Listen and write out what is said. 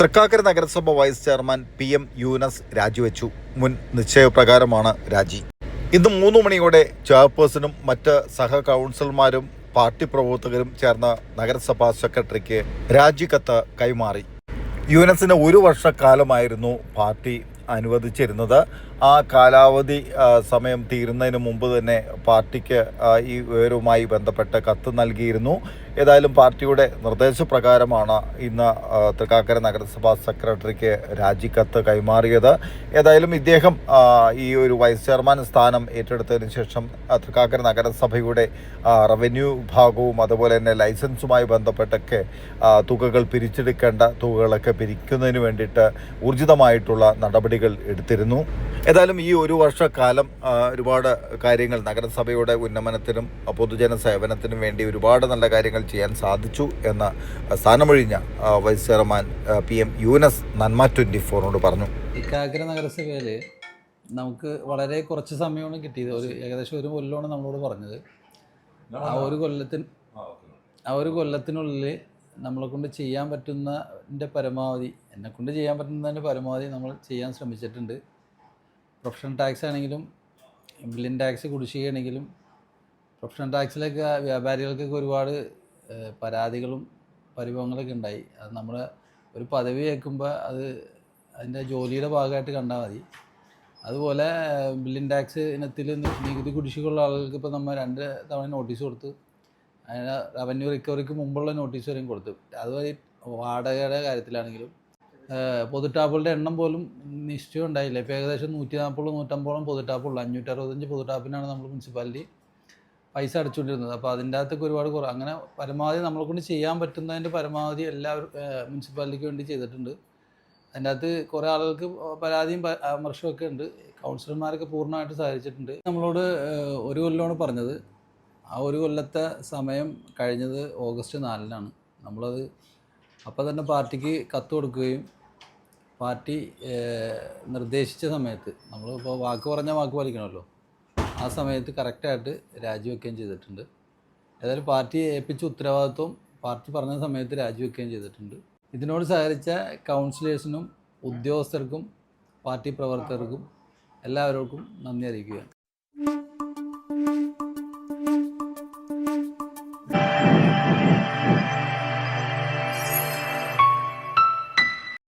തൃക്കാക്കര നഗരസഭ vice chairman P M Yunus രാജിവെച്ചു. മുൻ നിശ്ചയപ്രകാരമാണ് രാജി. ഇന്ന് മൂന്ന് മണിയോടെ ചെയർപേഴ്സണും മറ്റ് സഹ കൗൺസിലർമാരും പാർട്ടി പ്രവർത്തകരും ചേർന്ന നഗരസഭാ സെക്രട്ടറിക്ക് രാജിക്കത്ത് കൈമാറി. യുനസിന് ഒരു വർഷക്കാലമായിരുന്നു പാർട്ടി അനുവദിച്ചിരുന്നത്. ആ കാലാവധി സമയം തീരുന്നതിന് മുമ്പ് തന്നെ പാർട്ടിക്ക് ഈ വിവരവുമായി ബന്ധപ്പെട്ട് കത്ത് നൽകിയിരുന്നു. ഏതായാലും പാർട്ടിയുടെ നിർദ്ദേശപ്രകാരമാണ് ഇന്ന് തൃക്കാക്കര നഗരസഭാ സെക്രട്ടറിക്ക് രാജിക്കത്ത് കൈമാറിയത്. ഏതായാലും ഇദ്ദേഹം ഈ ഒരു വൈസ് ചെയർമാൻ സ്ഥാനം ഏറ്റെടുത്തതിന് ശേഷം തൃക്കാക്കര നഗരസഭയുടെ റവന്യൂ വിഭാഗവും അതുപോലെ തന്നെ ലൈസൻസുമായി ബന്ധപ്പെട്ടൊക്കെ തുകകൾ പിരിച്ചെടുക്കേണ്ട തുകകളൊക്കെ പിരിക്കുന്നതിന് വേണ്ടിയിട്ട് ഊർജിതമായിട്ടുള്ള നടപടികൾ എടുത്തിരുന്നു. ഏതായാലും ഈ ഒരു വർഷക്കാലം ഒരുപാട് കാര്യങ്ങൾ നഗരസഭയുടെ ഉന്നമനത്തിനും പൊതുജന സേവനത്തിനും വേണ്ടി ഒരുപാട് നല്ല കാര്യങ്ങൾ ചെയ്യാൻ സാധിച്ചു എന്ന സ്ഥാനമൊഴിഞ്ഞ vice chairman P M Yunus നന്മ ട്വന്റി ഫോറിനോട് പറഞ്ഞു ഇക്കാഗ്ര നഗരസഭയിൽ നമുക്ക് വളരെ കുറച്ച് സമയമാണ് കിട്ടിയത്. ഒരു ഏകദേശം ഒരു കൊല്ലമാണ് നമ്മളോട് പറഞ്ഞത്. ആ ഒരു കൊല്ലത്തിന് ആ ഒരു കൊല്ലത്തിനുള്ളിൽ നമ്മളെ കൊണ്ട് ചെയ്യാൻ പറ്റുന്നതിന്റെ പരമാവധി എന്നെ കൊണ്ട് ചെയ്യാൻ പറ്റുന്നതിന്റെ പരമാവധി നമ്മൾ ചെയ്യാൻ ശ്രമിച്ചിട്ടുണ്ട്. പ്രൊഫഷണൽ ടാക്സ് ആണെങ്കിലും ബില്ലിൻ ടാക്സ് കുടിശ്ശികയാണെങ്കിലും പ്രൊഫഷണൽ ടാക്സിലൊക്കെ വ്യാപാരികൾക്കൊക്കെ ഒരുപാട് പരാതികളും പരിഭവങ്ങളൊക്കെ ഉണ്ടായി. അത് നമ്മൾ ഒരു പദവി വയ്ക്കുമ്പോൾ അത് അതിന്റെ ജോലിയുടെ ഭാഗമായിട്ട് കണ്ടാൽ മതി. അതുപോലെ ബില്ലിൻ ടാക്സ് ഇനത്തിൽ നികുതി കുടിശ്ശികയുള്ള ആളുകൾക്ക് ഇപ്പോൾ നമ്മൾ രണ്ട് തവണ നോട്ടീസ് കൊടുത്ത് അതിന് റവന്യൂ റിക്കവറിക്ക് മുമ്പുള്ള നോട്ടീസ് വരെയും കൊടുത്തു. അതുപോലെ വാടകയുടെ കാര്യത്തിലാണെങ്കിലും പൊതുട്ടാപ്പുകളുടെ എണ്ണം പോലും നിശ്ചയം ഉണ്ടായില്ല. ഇപ്പോൾ ഏകദേശം നൂറ്റി നാൽപ്പത് നൂറ്റമ്പതോളം പൊതുട്ടാപ്പുള്ളൂ. അഞ്ഞൂറ്റി അറുപത്തഞ്ച് പൊതുടാപ്പിനാണ് നമ്മൾ മുനിസിപ്പാലിറ്റി പൈസ അടച്ചുകൊണ്ടിരുന്നത്. അപ്പോൾ അതിന്റെ അകത്തൊക്കെ ഒരുപാട് കുറവ്. അങ്ങനെ പരമാവധി നമ്മളെ കൊണ്ട് ചെയ്യാൻ പറ്റുന്നതിന്റെ പരമാവധി എല്ലാവരും മുനിസിപ്പാലിറ്റിക്ക് വേണ്ടി ചെയ്തിട്ടുണ്ട്. അതിന്റെ അകത്ത് കുറേ ആളുകൾക്ക് പരാതിയും പരാമർശമൊക്കെ ഉണ്ട്. കൗൺസിലർമാരൊക്കെ പൂർണമായിട്ട് സഹകരിച്ചിട്ടുണ്ട്. നമ്മളോട് ഒരു കൊല്ലമാണ് പറഞ്ഞത്. ആ ഒരു കൊല്ലത്തെ സമയം കഴിഞ്ഞത് ഓഗസ്റ്റ് നാലിനാണ്. നമ്മളത് അപ്പോൾ തന്നെ പാർട്ടിക്ക് കത്ത് കൊടുക്കുകയും പാർട്ടി നിർദ്ദേശിച്ച സമയത്ത് നമ്മളിപ്പോൾ വാക്ക് പറഞ്ഞാൽ വാക്ക് പാലിക്കണമല്ലോ. ആ സമയത്ത് കറക്റ്റായിട്ട് രാജിവെക്കുകയും ചെയ്തിട്ടുണ്ട്. ഏതായാലും പാർട്ടി ഏൽപ്പിച്ച ഉത്തരവാദിത്വം പാർട്ടി പറഞ്ഞ സമയത്ത് രാജിവെക്കുകയും ചെയ്തിട്ടുണ്ട്. ഇതിനോട് സഹകരിച്ച കൗൺസിലേഴ്സിനും ഉദ്യോഗസ്ഥർക്കും പാർട്ടി പ്രവർത്തകർക്കും എല്ലാവർക്കും നന്ദി അറിയിക്കുകയാണ്.